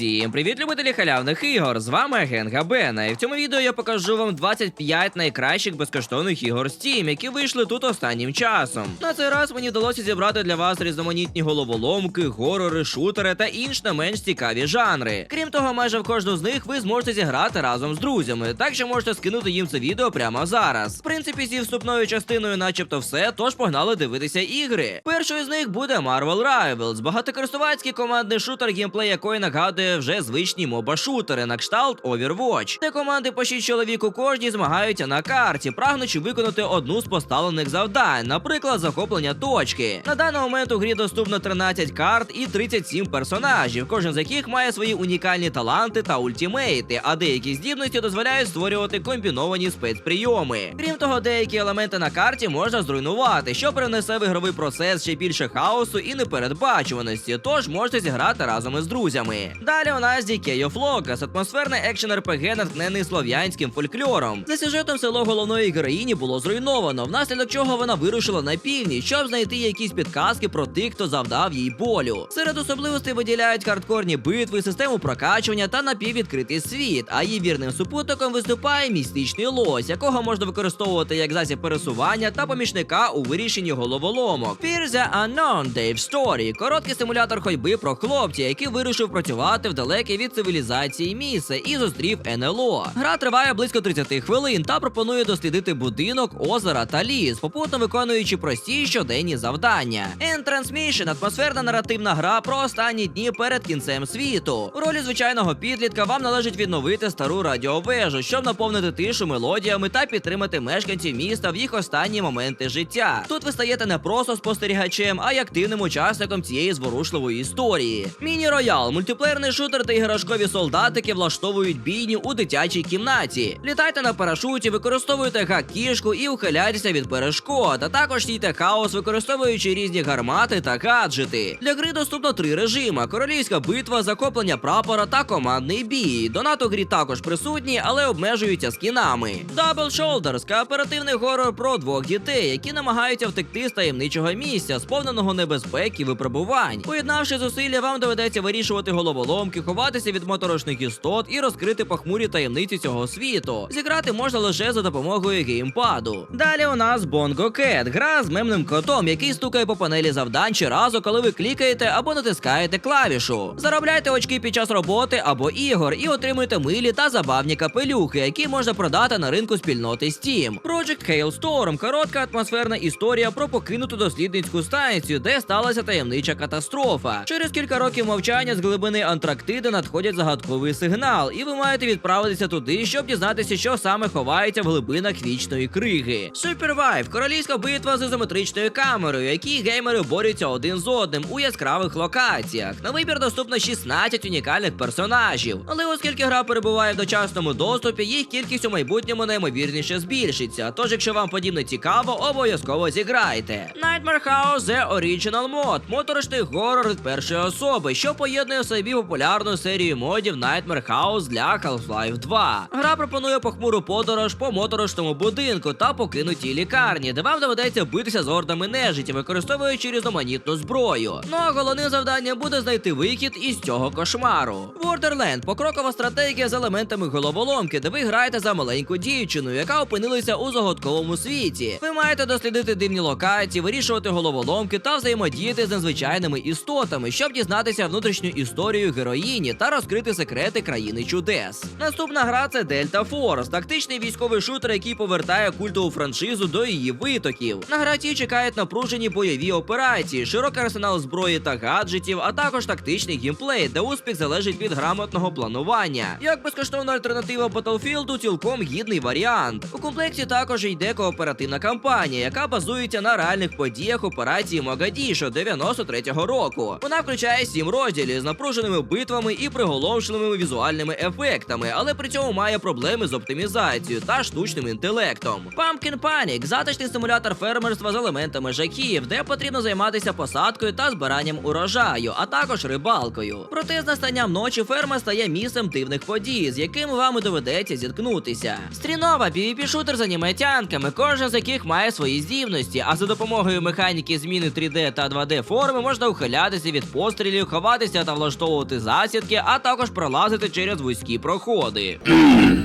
Всім привіт, любителі халявних ігор! З вами Генга Бена. І в цьому відео я покажу вам 25 найкращих безкоштовних ігор Steam, які вийшли тут останнім часом. На цей раз мені вдалося зібрати для вас різноманітні головоломки, горори, шутери та інші не менш цікаві жанри. Крім того, майже в кожну з них ви зможете зіграти разом з друзями, так що можете скинути їм це відео прямо зараз. В принципі, зі вступною частиною, начебто, все, тож погнали дивитися ігри. Першою з них буде Marvel Rivals, багатокористувацький командний шутер, геймплей якої нагадує вже звичні моба-шутери на кшталт Overwatch, де команди по 6 чоловік у кожній змагаються на карті, прагнучи виконати одну з поставлених завдань, наприклад, захоплення точки. На даний момент у грі доступно 13 карт і 37 персонажів, кожен з яких має свої унікальні таланти та ультімейти, а деякі здібності дозволяють створювати комбіновані спецприйоми. Крім того, деякі елементи на карті можна зруйнувати, що принесе в ігровий процес ще більше хаосу і непередбачуваності, тож можете зіграти разом із друзями. Далі у нас of Locus, атмосферний екшен РПГ, натхнений слов'янським фольклором. За сюжетом село головної героїні було зруйновано, внаслідок чого вона вирушила на північ, щоб знайти якісь підказки про тих, хто завдав їй болю. Серед особливостей виділяють хардкорні битви, систему прокачування та напіввідкритий світ. А її вірним супутником виступає містичний лось, якого можна використовувати як засіб пересування та помічника у вирішенні головоломок. Fear Unknown Dave Story – короткий симулятор ходьби про хлопця, який вирішив працювати в далеке від цивілізації місце і зустрів НЛО. Гра триває близько 30 хвилин та пропонує дослідити будинок, озера та ліс, попутно виконуючи прості щоденні завдання. Transmission – атмосферна наративна гра про останні дні перед кінцем світу. У ролі звичайного підлітка вам належить відновити стару радіовежу, щоб наповнити тишу мелодіями та підтримати мешканців міста в їх останні моменти життя. Тут ви стаєте не просто спостерігачем, а й активним учасником цієї зворушливої історії. Міні-роял, мультиплеєрний шутер та іграшкові солдатики влаштовують бійні у дитячій кімнаті. Літайте на парашуті, використовуйте гак-кішку і ухиляйтеся від перешкод, а також стійте хаос, використовуючи різні гармати та гаджети. Для гри доступно три режима: королівська битва, захоплення прапора та командний бій. Донат у грі також присутні, але обмежуються скінами. Double Shoulders – кооперативний горор про двох дітей, які намагаються втекти з таємничого місця, сповненого небезпек і випробувань. Поєднавши зусилля, вам доведеться вирішувати головоломки, ховатися від моторошних істот і розкрити похмурі таємниці цього світу. Зіграти можна лише за допомогою геймпаду. Далі у нас Bongo Cat – гра з мемним котом, який стукає по панелі завдань щоразу, коли ви клікаєте або натискаєте клавішу. Заробляйте очки під час роботи або ігор і отримуйте милі та забавні капелюхи, які можна продати на ринку спільноти Steam. Project Hailstorm – коротка атмосферна історія про покинуту дослідницьку станцію, де сталася таємнича катастрофа. Через кілька років мовчання з глибини Антарктиди надходять загадковий сигнал, і ви маєте відправитися туди, щоб дізнатися, що саме ховається в глибинах вічної криги. Supervive – королівська битва з ізометричною камерою, які геймери борються один з одним у яскравих локаціях. На вибір доступно 16 унікальних персонажів. Але оскільки гра перебуває в дочасному доступі, їх кількість у майбутньому наймовірніше збільшиться. Тож, якщо вам подібне цікаво, обов'язково зіграйте. Nightmare House The Original Mod – моторошний горор від першої особи, що поєднує в собі популярну серію модів Nightmare House для Half-Life 2. Гра пропонує похмуру подорож по моторошному будинку та покинутій лікарні, де вам доведеться битися з ордами нежиті, використовуючи різноманітну зброю. Ну а головне завдання буде знайти вихід із цього кошмару. Borderland – покрокова стратегія з елементами головоломки, де ви граєте за маленьку дівчину, яка опинилася у загадковому світі. Ви маєте дослідити дивні локації, вирішувати головоломки та взаємодіяти з незвичайними істотами, щоб дізнатися внутрішню історію героїні та розкрити секрети країни чудес. Наступна гра це Delta Force, тактичний військовий шутер, який повертає культову франшизу до її витоків. На граті чекають напружені бойові операції, широкий арсенал зброї та гаджетів, а також тактичний геймплей, де успіх залежить від грамотного планування. Як безкоштовна альтернатива Battlefield, цілком гідний варіант. У комплекті також йде кооперативна кампанія, яка базується на реальних подіях операції Могадішо 93-го року. Вона включає сім розділів з напруженими битвами і приголомшливими візуальними ефектами, але при цьому має проблеми з оптимізацією та штучним інтелектом. Pumpkin Panic – затишний симулятор фермерства з елементами жаків, де потрібно займатися посадкою та збиранням урожаю, а також рибалкою. Проте з настанням ночі ферма стає місцем дивних подій, з якими вам доведеться зіткнутися. Стрінова PvP шутер з аніматянками, кожен з яких має свої здібності, а за допомогою механіки зміни 3D та 2D форми можна ухилятися від пострілів, ховатися та влаштовувати засідки, а також пролазити через вузькі проходи.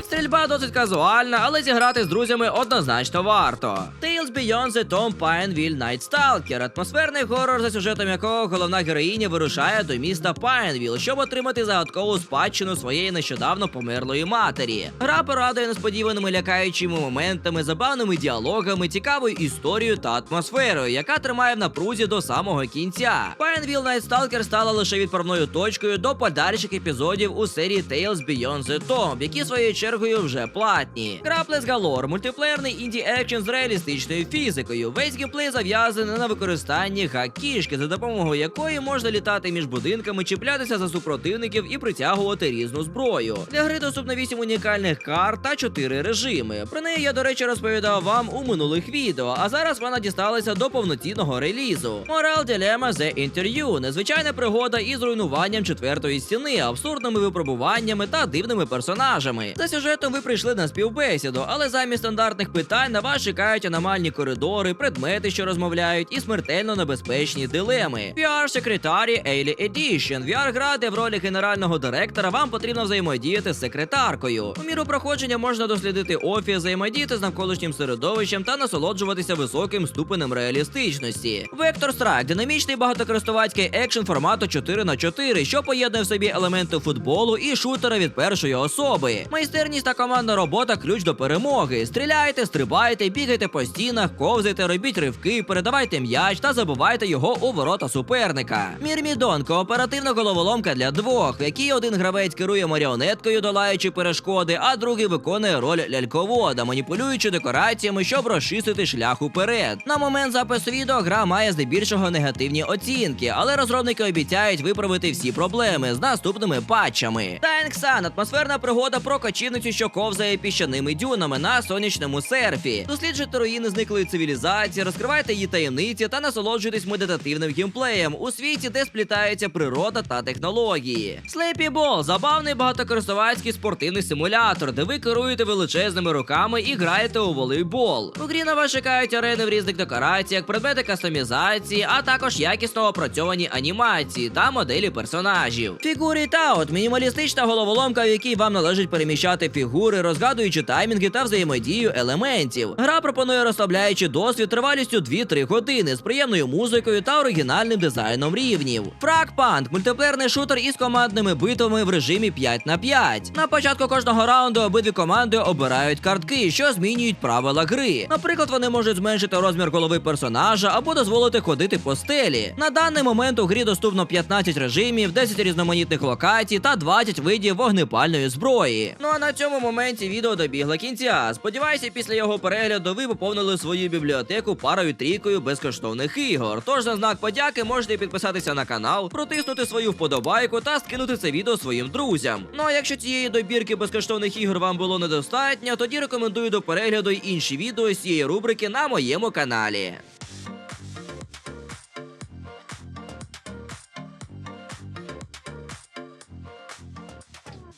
Стрільба досить казуальна, але зіграти з друзями однозначно варто. Tales Beyond the Tom Pineville Night Stalker – атмосферний горор, за сюжетом якого головна героїня вирушає до міста Пайнвіл, щоб отримати загадкову спадщину своєї нещодавно померлої матері. Гра порадує несподіваними лякаючими моментами, забавними діалогами, цікавою історією та атмосферою, яка тримає в напрузі до самого кінця. Пайнвіл Night Stalker стала лише відправною точкою до подальших епізодів у серії Tales Beyond the Tomb, які своєю чергою вже платні. Краплес Галор, мультиплеєрний інді екшен з реалістичною фізикою. Весь геймплей зав'язаний на використанні хак-кішки, за допомогою якої можна літати між будинками, чіплятися за супротивників і притягувати різну зброю. Для гри доступно 8 унікальних карт та 4 режими. Про неї я, до речі, розповідав вам у минулих відео, а зараз вона дісталася до повноцінного релізу. Морал Дилема The Interview – незвичайна пригода із руйнуванням четвертої стіни, абсурдними випробуваннями та дивними персонажами. За сюжетом ви прийшли на співбесіду, але замість стандартних питань на вас чекають аномальні коридори, предмети, що розмовляють, і смертельно небезпечні дилеми. VR секретарі Early Edition. VR гра, де в ролі генерального директора вам потрібно взаємодіяти з секретаркою. У міру проходження можна дослідити офіс, взаємодіяти з навколишнім середовищем та насолоджуватися високим ступенем реалістичності. Vector Strike – динамічний багатокористувацький екшен формату 4 на 4 що поєднує в собі елементи футболу і шутера від першої особи. Майстерність та командна робота ключ до перемоги. Стріляйте, стрибайте, бігайте по стінах, ковзайте, робіть ривки, передавайте м'яч та забувайте його у ворота суперника. Мірмідон кооперативна головоломка для двох, в якій один гравець керує маріонеткою, долаючи перешкоди, а другий виконує роль ляльковода, маніпулюючи декораціями, щоб розчистити шлях уперед. На момент запису відео гра має здебільшого негативні оцінки, але розробники обіцяють виправити всі проблеми з наступними патчами. Sun – атмосферна пригода про кочівницю, що ковзає піщаними дюнами на сонячному серфі. Досліджуйте руїни зниклої цивілізації, розкривайте її таємниці та насолоджуйтесь медитативним геймплеєм у світі, де сплітаються природа та технології. Sleepy Ball – забавний багатокористувацький спортивний симулятор, де ви керуєте величезними руками і граєте у волейбол. У грі на вас чекають арени в різних декораціях, предмети кастомізації, а також якісно опрацьовані анімації та моделі персонажів. Фігури Таут мінімалістична головоломка, в якій вам належить переміщати фігури, розгадуючи таймінги та взаємодію елементів. Гра пропонує розслабляючий досвід тривалістю 2-3 години з приємною музикою та оригінальним дизайном рівнів. Frag Punk – мультиплеєрний шутер із командними битвами в режимі 5 на 5. На початку кожного раунду обидві команди обирають картки, що змінюють правила гри. Наприклад, вони можуть зменшити розмір голови персонажа або дозволити ходити по стелі. На даний момент у грі доступно 15 режимів, 10 різноманітних локацій та 20 видів вогнепальної зброї. Ну а на цьому моменті відео добігло кінця. Сподіваюся, після його перегляду ви поповнили свою бібліотеку парою трійкою безкоштовних ігор. Тож за знак подяки можете підписатися на канал, протиснути свою вподобайку та скинути це відео своїм друзям. Ну а якщо цієї добірки безкоштовних ігор вам було недостатньо, тоді рекомендую до перегляду й інші відео з цієї рубрики на моєму каналі.